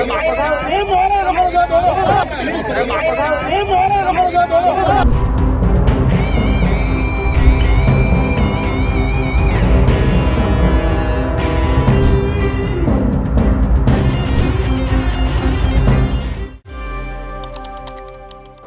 મારા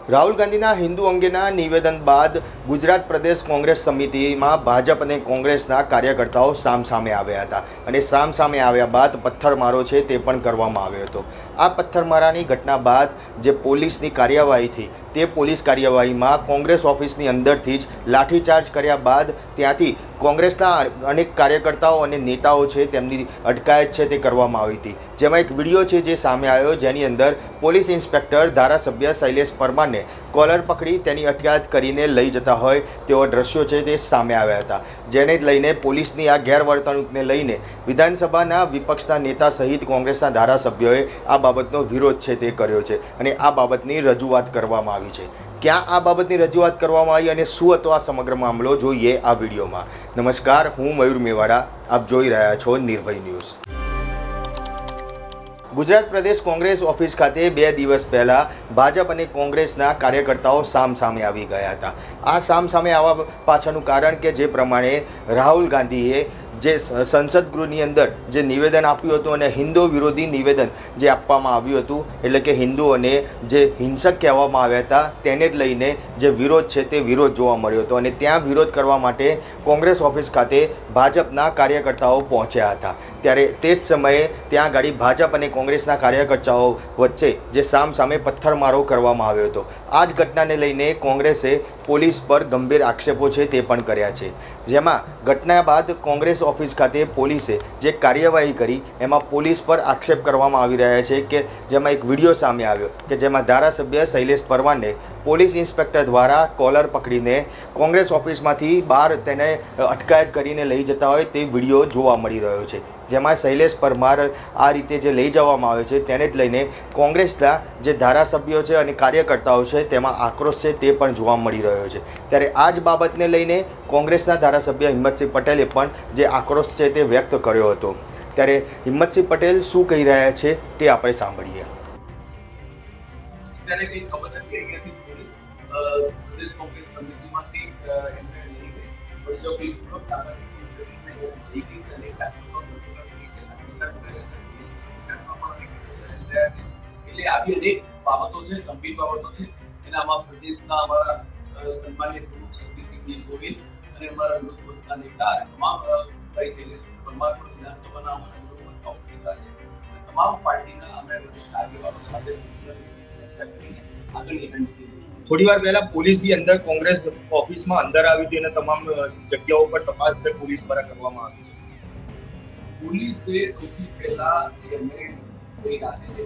રાહુલ ગાંધીના હિન્દુ અંગેના નિવેદન બાદ ગુજરાત પ્રદેશ કોંગ્રેસ સમિતિમાં ભાજપ અને કોંગ્રેસના કાર્યકર્તાઓ સામસામે આવ્યા હતા અને સામસામે આવ્યા બાદ પથ્થરમારો છે તે પણ કરવામાં આવ્યો હતો. આ પથ્થરમારાની ઘટના બાદ જે પોલીસની કાર્યવાહીથી તે પોલીસ કાર્યવાહીમાં કોંગ્રેસ ઓફિસની અંદરથી જ લાઠીચાર્જ કર્યા બાદ ત્યાંથી કોંગ્રેસના અનેક કાર્યકર્તાઓ અને નેતાઓ છે તેમની અટકાયત છે તે કરવામાં આવી હતી. જેમાં એક વીડિયો છે જે સામે આવ્યો, જેની અંદર પોલીસ ઇન્સ્પેક્ટર ધારાસભ્ય શૈલેષ પરમારને કોલર પકડી તેની અટકાયત કરીને લઈ જતા હોય તેવા દ્રશ્યો છે તે સામે આવ્યા હતા. જેને લઈને પોલીસની આ ગેરવર્તણૂકને લઈને વિધાનસભાના વિપક્ષના નેતા સહિત કોંગ્રેસના ધારાસભ્યોએ આ બાબતનો વિરોધ છે તે કર્યો છે અને આ બાબતની રજૂઆત કરવામાં આવી છે. ક્યાં આ બાબતની રજૂઆત કરવામાં આવી અને શું હતો આ સમગ્ર મામલો જોઈએ આ વિડીયોમાં. નમસ્કાર, હું મયુર મેવાડા. આપ જોઈ રહ્યા છો નિર્ભય ન્યૂઝ. ગુજરાત પ્રદેશ કોંગ્રેસ ઓફિસ ખાતે બે દિવસ પહેલા ભાજપ અને કોંગ્રેસના કાર્યકર્તાઓ સામસામે આવી ગયા હતા. આ સામસામે આવવા પાછળનું કારણ કે જે પ્રમાણે રાહુલ ગાંધીએ જે સંસદ ગૃહની અંદર જે નિવેદન આપ્યું હતું અને હિન્દુ વિરોધી નિવેદન જે આપવામાં આવ્યું હતું, એટલે કે હિન્દુઓને જે હિંસક કહેવામાં આવ્યા હતા, તેને જ લઈને જે વિરોધ છે તે વિરોધ જોવા મળ્યો હતો. અને ત્યાં વિરોધ કરવા માટે કોંગ્રેસ ઓફિસ ખાતે ભાજપના કાર્યકર્તાઓ પહોંચ્યા હતા. ત્યારે તે જ સમયે ત્યાં આગળ ભાજપ અને કોંગ્રેસના કાર્યકર્તાઓ વચ્ચે જે સામસામે પથ્થરમારો કરવામાં આવ્યો હતો. આ જ ઘટનાને લઈને કોંગ્રેસે પોલીસ પર ગંભીર આક્ષેપો છે તે પણ કર્યા છે. જેમાં ઘટના બાદ કોંગ્રેસ ઓફિસ ખાતે પોલીસે જે કાર્યવાહી કરી, એમાં પોલીસ પર આક્ષેપ કરવામાં આવી રહ્યા છે કે જેમાં એક વીડિયો સામે આવ્યો કે જેમાં ધારાસભ્ય શૈલેષ પરમારને પોલીસ ઇન્સ્પેક્ટર દ્વારા કોલર પકડીને કોંગ્રેસ ઓફિસમાંથી બહાર તેને અટકાયત કરીને લઈ જતા હોય તે વીડિયો જોવા મળી રહ્યો છે. જેમાં શૈલેષ પરમાર આ રીતે જે લઈ જવામાં આવે છે તેને જ લઈને કોંગ્રેસના જે ધારાસભ્યો છે અને કાર્યકર્તાઓ છે તેમાં આક્રોશ છે તે પણ જોવા મળી રહ્યો છે. ત્યારે આ જ બાબતને લઈને કોંગ્રેસના ધારાસભ્ય હિંમતસિંહ પટેલે પણ જે આક્રોશ છે તે વ્યક્ત કર્યો હતો. ત્યારે હિંમતસિંહ પટેલ શું કહી રહ્યા છે તે આપણે સાંભળીએ. પોલીસ કોંગ્રેસ સમિતિમાંથી લાઠીચાર્જ કર્યો છે. એટલે આવી અનેક બાબતો છે ગંભીર બાબતો છે એના આમાં પ્રદેશના અમારા સન્માન્ય પ્રમુખ શક્તિસિંહ ગોવિંદ અને અમારા લોકમતના નેતા તમામ ભાઈ છે પરમાત્મા વિધાનસભાના અમારા લોકમતના ઉપનેતા છે તમામ પાર્ટીના અમે વરિષ્ઠ આગેવાનો સાથે ચર્ચા કરીને થોડી વાર પહેલા પોલીસ બી અંદર કોંગ્રેસ ઓફિસમાં અંદર આવી હતી અને તમામ જગ્યાઓ પર તપાસ પોલીસ દ્વારા કરવામાં આવી છે પોલીસે સૌથી પહેલા જે અમે ગઈ રાતે જે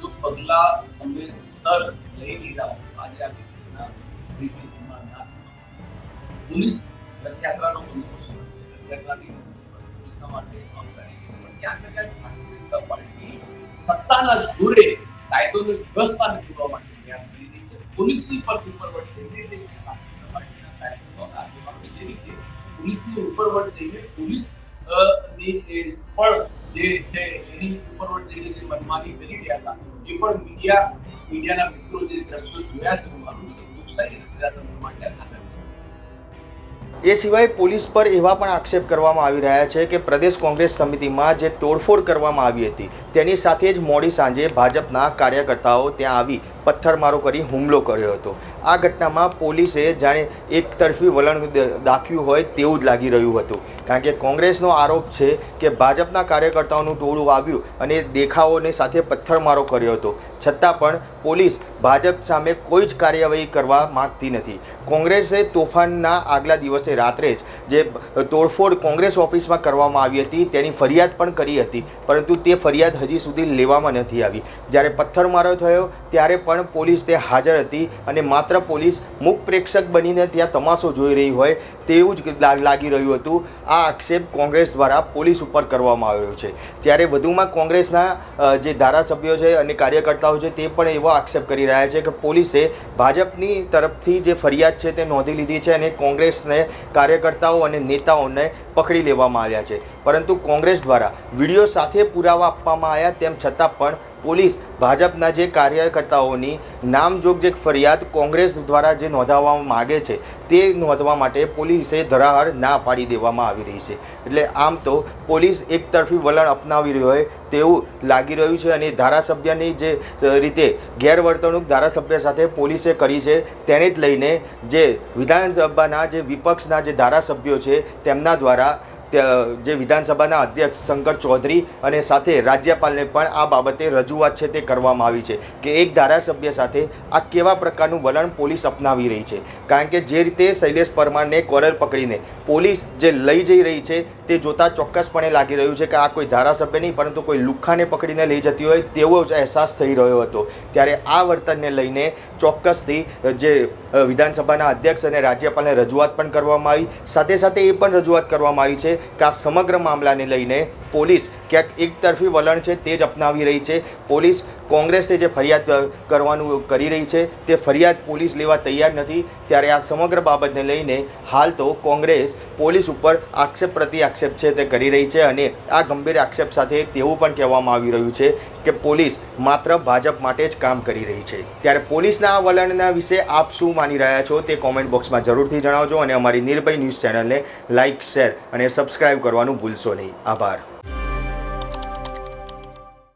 જો પગલા સમયસર લઈ લીધા આજે આ ઘટના. પોલીસ રથયાત્રાનો બંદોબસ્ત કરે રથયાત્રાની પોલીસના માટે જવાબદારી છે પણ ક્યાંક ને ક્યાંક ભારતીય જનતા પાર્ટી સત્તાના જોરે કાયદોને વ્યવસ્થા જોડવા માટે પ્રયાસ કરી રહી છે. પોલીસની પર ઉપરવટ આગેવાનો રીતે પોલીસની ઉપરવટ જઈને પોલીસની પણ જે છે એની ઉપરવટ જઈને જે મનમાની કરી રહ્યા હતા, એ પણ મીડિયા, મીડિયાના મિત્રો જે દ્રશ્યો જોયા છે મારું લોકશાહી માટે આધાર એ સિવાય પોલીસ પર એવા પણ આક્ષેપ કરવામાં આવી રહ્યા છે કે પ્રદેશ કોંગ્રેસ સમિતિમાં જે તોડફોડ કરવામાં આવી હતી, તેની સાથે જ મોડી સાંજે ભાજપના કાર્યકર્તાઓ ત્યાં આવી પથ્થરમારો કરી હુમલો કર્યો હતો. આ ઘટનામાં પોલીસે જાણે એક તરફી વલણ દાખ્યું હોય તેવું જ લાગી રહ્યું હતું. કારણ કે કોંગ્રેસનો આરોપ છે કે ભાજપના કાર્યકર્તાઓનું ટોળું આવ્યું અને દેખાવોને સાથે પથ્થરમારો કર્યો હતો. છતાં પણ પોલીસ ભાજપ સામે કોઈ જ કાર્યવાહી કરવા માંગતી નથી. કોંગ્રેસે તોફાનના આગલા દિવસે રાત્રે જ જે તોડફોડ કોંગ્રેસ ઓફિસમાં કરવામાં આવી હતી, તેની ફરિયાદ પણ કરી હતી, પરંતુ તે ફરિયાદ હજી સુધી લેવામાં નથી આવી. જ્યારે પથ્થરમારો થયો, ત્યારે પણ પોલીસ તે હાજર હતી અને માત્ર પોલીસ મુખ પ્રેક્ષક બનીને ત્યાં તમાશો જોઈ રહી હોય તેવું જ લાગી રહ્યું હતું. આ આક્ષેપ કોંગ્રેસ દ્વારા પોલીસ ઉપર કરવામાં આવ્યો છે. ત્યારે વધુમાં કોંગ્રેસના જે ધારાસભ્યો છે અને કાર્યકર્તાઓ છે, તે પણ એવો આક્ષેપ કરી રહ્યા છે કે પોલીસે ભાજપની તરફથી જે ફરિયાદ છે તે નોંધી લીધી છે અને કોંગ્રેસને કાર્યકર્તાઓ અને નેતાઓને પકડી લેવામાં આવ્યા છે. પરંતુ કોંગ્રેસ દ્વારા વીડિયો સાથે પુરાવા આપવામાં આવ્યા તેમ છતાં પણ પોલીસ ભાજપના જે કાર્યકર્તાઓની નામજોગ જે ફરિયાદ કોંગ્રેસ દ્વારા જે નોંધાવવા માગે છે, તે નોંધવા માટે પોલીસે ધરાહર ના પાડી દેવામાં આવી રહી છે. એટલે આમ તો પોલીસ એક તરફી વલણ અપનાવી રહ્યો હોય તેવું લાગી રહ્યું છે અને ધારાસભ્યની જે રીતે ગેરવર્તણૂક ધારાસભ્ય સાથે પોલીસે કરી છે, તેને જ લઈને જે વિધાનસભાના જે વિપક્ષના જે ધારાસભ્યો છે, તેમના દ્વારા જે વિધાનસભાના અધ્યક્ષ શંકર ચૌધરી અને સાથે રાજ્યપાલને પણ આ બાબતે રજૂઆત છે તે કરવામાં આવી છે કે એક ધારાસભ્ય સાથે આ કેવા પ્રકારનું વલણ પોલીસ અપનાવી રહી છે? કારણ કે જે રીતે શૈલેષ પરમારને કોલર પકડીને પોલીસ જે લઈ જઈ રહી છે તે જોતાં ચોક્કસપણે લાગી રહ્યું છે કે આ કોઈ ધારાસભ્ય નહીં, પરંતુ કોઈ લુખ્ખાને પકડીને લઈ જતી હોય તેવો જ અહેસાસ થઈ રહ્યો હતો. ત્યારે આ વર્તનને લઈને ચોક્કસથી જે વિધાનસભાના અધ્યક્ષ અને રાજ્યપાલને રજૂઆત પણ કરવામાં આવી. સાથે સાથે એ પણ રજૂઆત કરવામાં આવી છે કે આ સમગ્ર મામલાને લઈને પોલીસ ક્યાંક એકતરફી વલણ છે તે જ અપનાવી રહી છે. પોલીસ કોંગ્રેસે જે ફરિયાદ કરવાનું કરી રહી છે, તે ફરિયાદ પોલીસ લેવા તૈયાર નથી. ત્યારે આ સમગ્ર બાબતને લઈને હાલ તો કોંગ્રેસ પોલીસ ઉપર આક્ષેપ પ્રતિ આક્ષેપ છે તે કરી રહી છે અને આ ગંભીર આક્ષેપ સાથે તેવું પણ કહેવામાં આવી રહ્યું છે કે પોલીસ માત્ર ભાજપ માટે જ કામ કરી રહી છે. ત્યારે પોલીસના આ વલણના વિશે આપ શું માની રહ્યા છો તે કોમેન્ટ બોક્સમાં જરૂરથી જણાવજો અને અમારી નિર્ભય ન્યૂઝ ચેનલને લાઇક શેર અને સબસ્ક્રાઇબ કરવાનું ભૂલશો નહીં. આભાર.